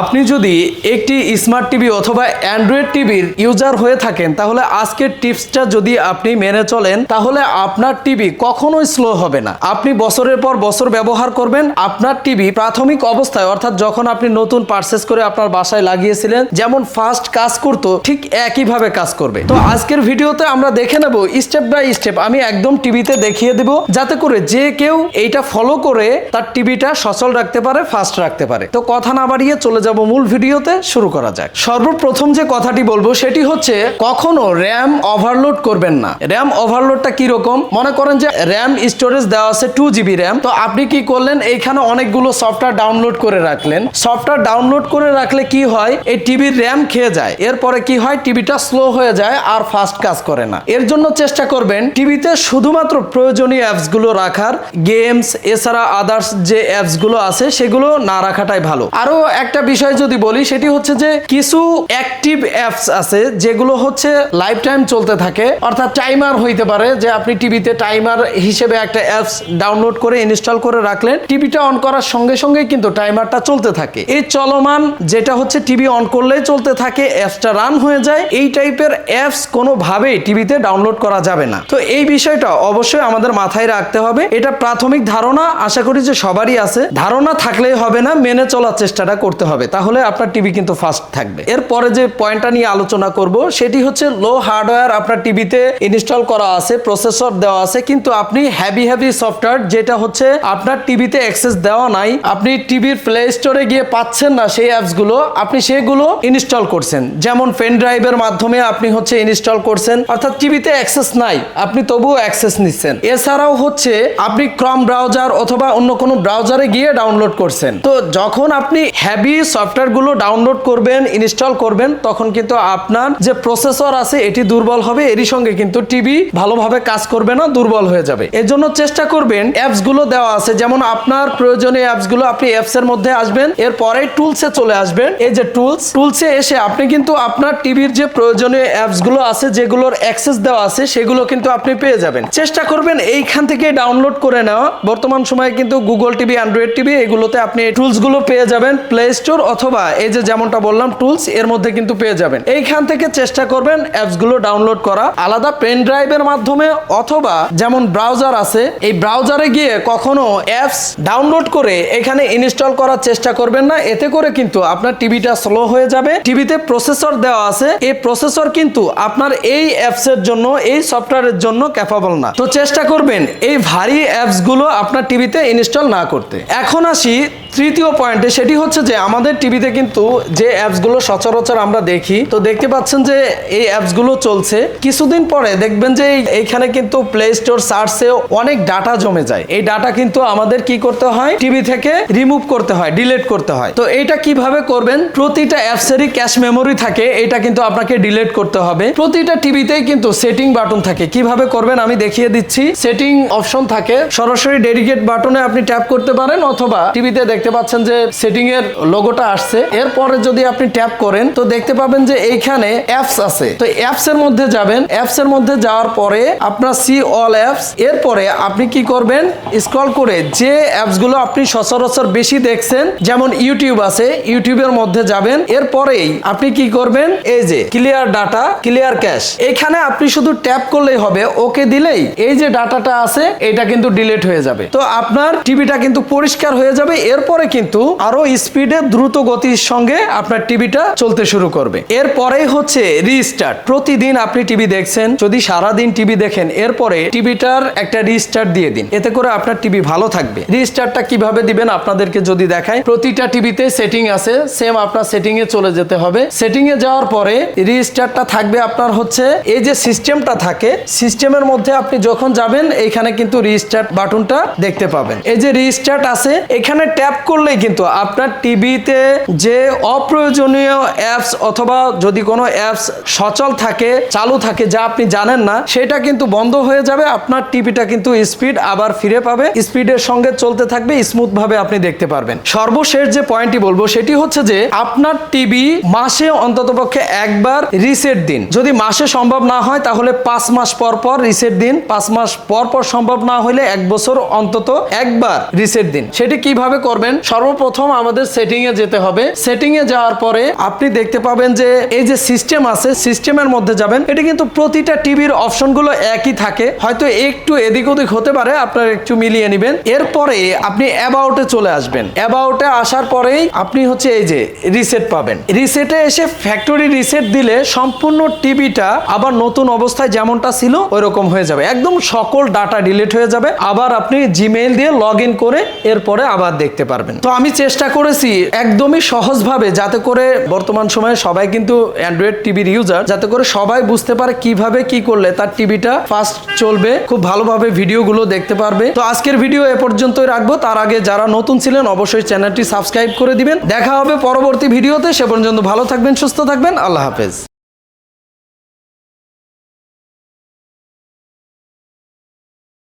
আপনি যদি একটি স্মার্ট টিভি অথবা অ্যান্ড্রয়েড টিভির ইউজার হয়ে থাকেন, তাহলে আজকের টিপসটা যদি আপনি মেনে চলেন, তাহলে আপনার টিভি কখনোই স্লো হবে না। আপনি বছরের পর বছর ব্যবহার করবেন, আপনার টিভি প্রাথমিক অবস্থায়, অর্থাৎ যখন আপনি নতুন পারচেস করে আপনার বাসায় লাগিয়েছিলেন, যেমন ফার্স্ট কাজ করতো, ঠিক একইভাবে কাজ করবে। তো আজকের ভিডিওতে আমরা দেখে নেব স্টেপ বাই স্টেপ আমি একদম টিভিতে দেখিয়ে দেব, যাতে করে যে কেউ এইটা ফলো করে তার টিভিটা সচল রাখতে পারে ফাস্ট রাখতে পারে। তো কথা না বাড়িয়ে চলে যাব মূল ভিডিওতে, শুরু করা যাক। সর্বপ্রথম যে কথাটি বলব, সেটি হচ্ছে, কখনো র্যাম ওভারলোড করবেন না। র্যাম ওভারলোডটা কি রকম মনে করেন যে র্যাম স্টোরেজ দেওয়া আছে টু জিবি র্যাম তো আপনি কি করলেন? এইখানে অনেকগুলো সফটওয়্যার ডাউনলোড করে রাখলেন। সফটওয়্যার ডাউনলোড করে রাখলে কি হয়? এই টিভির র্যাম খেয়ে যায়। এরপরে কি হয়? টিভিটা স্লো হয়ে যায় আর ফাস্ট কাজ করে না। এর জন্য চেষ্টা করবেন টিভিতে শুধুমাত্র প্রয়োজনীয় অ্যাপসগুলো রাখার। গেমস এছাড়া আদার্স যে অ্যাপসগুলো আছে, সেগুলো না রাখাটাই ভালো। আরও একটা বিষয় যদি বলি, সেটি হচ্ছে যে কিছু অ্যাক্টিভ অ্যাপস আছে যেগুলো হচ্ছে লাইফ টাইম চলতে থাকে। অর্থাৎ টাইমার হইতে পারে যে আপনি টিভিতে টাইমার হিসেবে একটা অ্যাপস ডাউনলোড করে ইনস্টল করে রাখলেন। টিভিটা অন করার সঙ্গে সঙ্গে কিন্তু টাইমারটা চলতে থাকে। এই চলমান যেটা হচ্ছে টিভি অন করলেই চলতে থাকে অ্যাপসটা রান হয়ে যায়। এই টাইপের অ্যাপস কোনোভাবেই টিভিতে ডাউনলোড করা যাবে না। তো এই বিষয়টা অবশ্যই আমাদের মাথায় রাখতে হবে। এটা প্রাথমিক ধারণা, আশা করি যে সবারই আছে। ধারণা থাকলেই হবে না, মেনে চলার চেষ্টাটা করতে হবে। তাহলে আপনার টিভি কিন্তু ফাস্ট থাকবে। এরপরে যে পয়েন্টটা নিয়ে আলোচনা করব, সেটি হচ্ছে লো হার্ডওয়্যার আপনার টিভিতে ইনস্টল করা আছে প্রসেসর দেওয়া আছে, কিন্তু আপনি হ্যাভি হ্যাভি সফটওয়্যার যেটা হচ্ছে আপনার টিভিতে অ্যাক্সেস দেওয়া নাই, আপনি টিভির প্লে স্টোরে গিয়ে পাচ্ছেন না সেই অ্যাপসগুলো আপনি সেগুলো ইনস্টল করছেন। যেমন পেন ড্রাইভের মাধ্যমে আপনি হচ্ছে ইনস্টল করছেন, অর্থাৎ টিভিতে অ্যাক্সেস নাই, আপনি তবুও অ্যাক্সেস নিচ্ছেন। এছাড়াও হচ্ছে আপনি ক্রম ব্রাউজার অথবা অন্য কোনো ব্রাউজারে গিয়ে ডাউনলোড করছেন। তো যখন আপনি হ্যাভি সফটওয়্যারগুলো ডাউনলোড করবেন ইনস্টল করবেন, তখন কিন্তু আপনার যে প্রসেসর আছে, এটি দুর্বল হবে। এরই সঙ্গে কিন্তু টিভি ভালোভাবে কাজ করবে না, দুর্বল হয়ে যাবে। এর জন্য চেষ্টা করবেন অ্যাপসগুলো দেওয়া আছে। যেমন আপনার প্রয়োজনীয় অ্যাপসগুলো আপনি অ্যাপস এর মধ্যে আসবেন, এরপরে টুলসে চলে আসবেন। এই যে টুলস টুলসে এসে আপনি কিন্তু আপনার টিভির যে প্রয়োজনীয় অ্যাপসগুলো আছে, যেগুলোর অ্যাক্সেস দেওয়া আছে, সেগুলো কিন্তু আপনি পেয়ে যাবেন। চেষ্টা করবেন এইখান থেকে ডাউনলোড করে নেওয়া। বর্তমান সময়ে কিন্তু গুগল টিভি অ্যান্ড্রয়েড টিভি এগুলোতে আপনি টুলসগুলো পেয়ে যাবেন। প্লে স্টোর অথবা এই যে যেমনটা বললাম টুলস এর মধ্যে কিন্তু পেয়ে যাবেন। এইখান থেকে চেষ্টা করবেন অ্যাপসগুলো ডাউনলোড করা। আলাদা পেন ড্রাইভের মাধ্যমে অথবা যেমন ব্রাউজার আছে, এই ব্রাউজারে গিয়ে কখনো অ্যাপস ডাউনলোড করে এখানে ইনস্টল করার চেষ্টা করবেন না। এতে করে কিন্তু আপনার টিভিটা স্লো হয়ে যাবে। টিভিতে প্রসেসর দেওয়া আছে। এই প্রসেসর কিন্তু আপনার এই অ্যাপস এর জন্য, এই সফটওয়্যারের জন্য ক্যাপাবল না। তো চেষ্টা করবেন এই ভারী অ্যাপসগুলো আপনার টিভিতে ইনস্টল না করতে। এখন আসি তৃতীয় পয়েন্টে সেটি হচ্ছে যে আমাদের টিভিতে কিন্তু যে অ্যাপসগুলো সচরাচর আমরা দেখি, তো দেখতে পাচ্ছেন যে এই অ্যাপসগুলো চলছে। কিছুদিন পরে দেখবেন যে এইখানে কিন্তু প্লে স্টোর সার্চে অনেক ডাটা জমে যায়। এই ডাটা কিন্তু আমাদের কি করতে হয়? টিভি থেকে রিমুভ করতে হয় ডিলিট করতে হয়। তো এইটা কীভাবে করবেন? প্রতিটা অ্যাপসেরই ক্যাশ মেমোরি থাকে এটা কিন্তু আপনাকে ডিলিট করতে হবে। প্রতিটা টিভিতেই কিন্তু সেটিং বাটন থাকে। কীভাবে করবেন আমি দেখিয়ে দিচ্ছি। সেটিং অপশন থাকে, সরাসরি ডেডিকেট বাটনে আপনি ট্যাপ করতে পারেন, অথবা টিভিতে দেখতে পাচ্ছেন যে সেটিং এর লোগোটা আসছে। এরপরে যদি আপনি ট্যাপ করেন, তো দেখতে পাবেন যে এইখানে অ্যাপস আছে। তো অ্যাপস এর মধ্যে যাবেন। অ্যাপস এর মধ্যে যাওয়ার পরে আপনার সি অল অ্যাপস এরপরে আপনি কি করবেন? স্ক্রল করে যে অ্যাপসগুলো আপনি সচরাচর বেশি দেখছেন, যেমন ইউটিউব আছে ইউটিউবের মধ্যে যাবেন। এরপরেই আপনি কি করবেন? এই যে ক্লিয়ার ডাটা ক্লিয়ার ক্যাশ এখানে আপনি শুধু ট্যাপ করলেই হবে ওকে দিলেই এই যে ডাটাটা আছে, এটা কিন্তু ডিলিট হয়ে যাবে। তো আপনার টিভিটা কিন্তু পরিষ্কার হয়ে যাবে। এরপরে কিন্তু আরও স্পিডে দ্রুত গতির সঙ্গে আপনার টিভিটা চলতে শুরু করবে। এরপরেই হচ্ছে রিস্টার্ট প্রতিদিন আপনি টিভি দেখছেন, যদি সারা দিন টিভি দেখেন, এরপরে টিভিটার একটা রিস্টার্ট দিয়ে দিন। এতে করে আপনার টিভি ভালো থাকবে। রিস্টার্টটা কীভাবে দিবেন আপনাদেরকে যদি দেখায় প্রতিটা টিভিতে সেটিং আছে সেম আপনার সেটিং এ চলে যেতে হবে। সেটিং এ যাওয়ার পরে রিস্টার্টটা থাকবে আপনার হচ্ছে, এই যে সিস্টেমটা থাকে সিস্টেমের মধ্যে আপনি যখন যাবেন, এইখানে কিন্তু রিস্টার্ট বাটনটা দেখতে পাবেন। এই যে রিস্টার্ট আছে, এখানে ট্যাপ করলেই কিন্তু আপনার টিভিতে যে অপ্রয়োজনীয় অ্যাপস অথবা যদি কোনো অ্যাপস সচল থাকে, চালু থাকে যা আপনি জানেন না, সেটা কিন্তু বন্ধ হয়ে যাবে। আপনার টিভিটা কিন্তু স্পিড আবার ফিরে পাবে। স্পিডের সঙ্গে চলতে থাকবে স্মুথ ভাবে আপনি দেখতে পারবেন। সর্বশেষ যে পয়েন্টটি বলব, সেটি হচ্ছে যে আপনার টিভি মাসে অন্ততপক্ষে একবার রিসেট দিন। যদি মাসে সম্ভব না হয়, তাহলে পাঁচ মাস পর পর রিসেট দিন। পাঁচ মাস পর পর সম্ভব না হলে এক বছর অন্তত একবার রিসেট দিন। সেটি কীভাবে করবেন? করবেন। সর্বপ্রথম আমাদের সেটিং এ যেতে হবে। সেটিং এ যাওয়ার পরে আপনি দেখতে পাবেন যে এই যে সিস্টেম আছে সিস্টেমের মধ্যে যাবেন। এটা কিন্তু প্রতিটা টিভির অপশনগুলো একই থাকে। হয়তো একটু এদিক ওদিক হতে পারে, আপনার একটু মিলিয়ে নেবেন। এরপরে আপনি অ্যাবাউটে চলে আসবেন। অ্যাবাউটে আসার পরেই আপনি হচ্ছে এই যে রিসেট পাবেন। রিসেটে এসে ফ্যাক্টরি রিসেট দিলে সম্পূর্ণ টিভিটা আবার নতুন অবস্থায় যেমনটা ছিল, ওইরকম হয়ে যাবে। একদম সকল ডাটা ডিলিট হয়ে যাবে। আবার আপনি জিমেইল দিয়ে লগ করে এরপরে আবার দেখতে পারবেন। তো আমি চেষ্টা করেছি একদমই সহজভাবে যাতে করে বর্তমান সময়ে সবাই কিন্তু অ্যান্ড্রয়েড টিভির ইউজার যাতে করে সবাই বুঝতে পারে কীভাবে কি করলে তার টিভিটা ফাস্ট চলবে, খুব ভালোভাবে ভিডিওগুলো দেখতে পারবে। তো আজকের ভিডিও এ পর্যন্তই রাখব। তার আগে যারা নতুন ছিলেন, অবশ্যই চ্যানেলটি সাবস্ক্রাইব করে দিবেন। দেখা হবে পরবর্তী ভিডিওতে সে পর্যন্ত ভালো থাকবেন, সুস্থ থাকবেন। আল্লাহ হাফেজ।